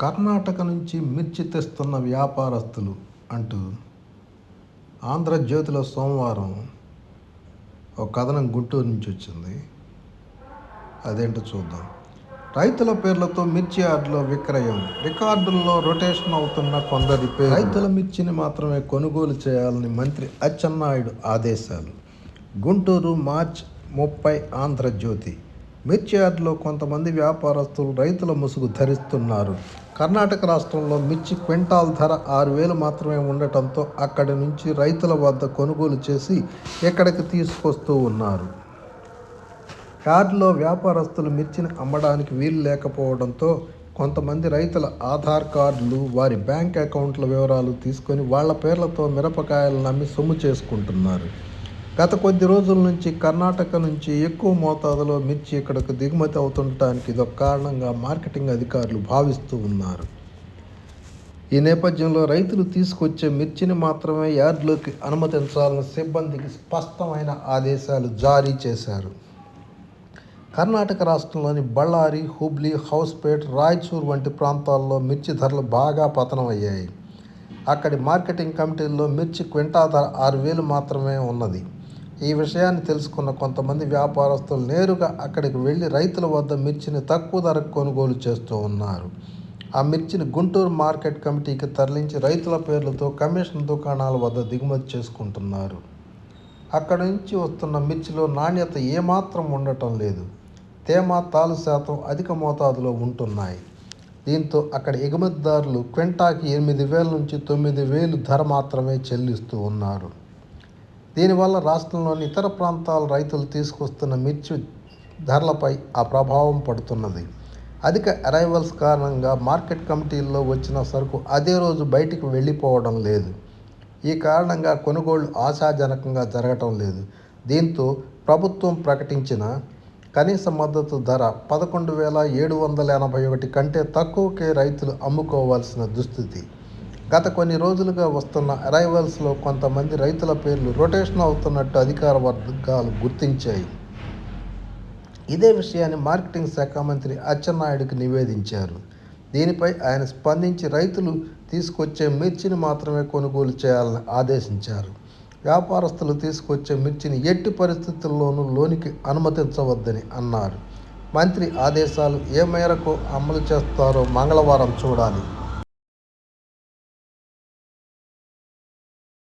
కర్ణాటక నుంచి మిర్చి తెస్తున్న వ్యాపారస్తులు అంటూ ఆంధ్రజ్యోతిలో సోమవారం ఒక కథనం గుంటూరు నుంచి వచ్చింది. అదేంటో చూద్దాం. రైతుల పేర్లతో మిర్చి యార్డులో విక్రయం. రికార్డుల్లో రొటేషన్ అవుతున్న కొందరి పేరు రైతుల మిర్చిని మాత్రమే కొనుగోలు చేయాలని మంత్రి అచ్చెన్నాయుడు ఆదేశాలు. గుంటూరు మార్చ్ ముప్పై ఆంధ్రజ్యోతి మిర్చి యార్డులో కొంతమంది వ్యాపారస్తులు రైతుల ముసుగు ధరిస్తున్నారు. కర్ణాటక రాష్ట్రంలో మిర్చి క్వింటాల్ ధర ఆరు వేలు మాత్రమే ఉండటంతో అక్కడి నుంచి రైతుల వద్ద కొనుగోలు చేసి ఇక్కడికి తీసుకొస్తూ ఉన్నారు. కార్డులో వ్యాపారస్తులు మిర్చిని అమ్మడానికి వీలు లేకపోవడంతో కొంతమంది రైతుల ఆధార్ కార్డులు వారి బ్యాంక్ అకౌంట్ల వివరాలు తీసుకొని వాళ్ళ పేర్లతో మిరపకాయలను నమ్మి సొమ్ము చేసుకుంటున్నారు. గత కొద్ది రోజుల నుంచి కర్ణాటక నుంచి ఎక్కువ మోతాదులో మిర్చి ఇక్కడకు దిగుమతి అవుతుండటానికి ఇదొక కారణంగా మార్కెటింగ్ అధికారులు భావిస్తూ ఉన్నారు. ఈ నేపథ్యంలో రైతులు తీసుకొచ్చే మిర్చిని మాత్రమే యార్డులోకి అనుమతించాలని సిబ్బందికి స్పష్టమైన ఆదేశాలు జారీ చేశారు. కర్ణాటక రాష్ట్రంలోని బళ్ళారి హుబ్లీ హౌస్పేట్ రాయచూర్ వంటి ప్రాంతాల్లో మిర్చి ధరలు బాగా పతనమయ్యాయి. అక్కడి మార్కెటింగ్ కమిటీల్లో మిర్చి క్వింటా ధర ఆరు వేలు మాత్రమే ఉన్నది. ఈ విషయాన్ని తెలుసుకున్న కొంతమంది వ్యాపారస్తులు నేరుగా అక్కడికి వెళ్ళి రైతుల వద్ద మిర్చిని తక్కువ ధరకు కొనుగోలు చేస్తూ ఉన్నారు. ఆ మిర్చిని గుంటూరు మార్కెట్ కమిటీకి తరలించి రైతుల పేర్లతో కమిషన్ దుకాణాల వద్ద దిగుమతి చేసుకుంటున్నారు. అక్కడి నుంచి వస్తున్న మిర్చిలో నాణ్యత ఏమాత్రం ఉండటం లేదు. తేమ తాలు శాతం అధిక మోతాదులో ఉంటున్నాయి. దీంతో అక్కడ ఎగుమతిదారులు క్వింటాకి ఎనిమిది వేల నుంచి తొమ్మిది వేలు ధర మాత్రమే చెల్లిస్తూ ఉన్నారు. దీనివల్ల రాష్ట్రంలోని ఇతర ప్రాంతాల రైతులు తీసుకొస్తున్న మిర్చి ధరలపై ఆ ప్రభావం పడుతున్నది. అధిక అరైవల్స్ కారణంగా మార్కెట్ కమిటీల్లో వచ్చిన సరుకు అదే రోజు బయటికి వెళ్ళిపోవడం లేదు. ఈ కారణంగా కొనుగోళ్ళు ఆశాజనకంగా జరగటం లేదు. దీంతో ప్రభుత్వం ప్రకటించిన కనీస మద్దతు ధర పదకొండు వేల ఏడు వందల ఎనభై ఒకటి కంటే తక్కువకే రైతులు అమ్ముకోవాల్సిన దుస్థితి. గత కొన్ని రోజులుగా వస్తున్న అరైవల్స్లో కొంతమంది రైతుల పేర్లు రొటేషన్ అవుతున్నట్టు అధికార వర్గాలు గుర్తించాయి. ఇదే విషయాన్ని మార్కెటింగ్ శాఖ మంత్రి అచ్చెన్నాయుడికి నివేదించారు. దీనిపై ఆయన స్పందించి రైతులు తీసుకొచ్చే మిర్చిని మాత్రమే కొనుగోలు చేయాలని ఆదేశించారు. వ్యాపారస్తులు తీసుకొచ్చే మిర్చిని ఎట్టి పరిస్థితుల్లోనూ లోనికి అనుమతించవద్దని అన్నారు. మంత్రి ఆదేశాలు ఏ మేరకు అమలు చేస్తారో మంగళవారం చూడాలి.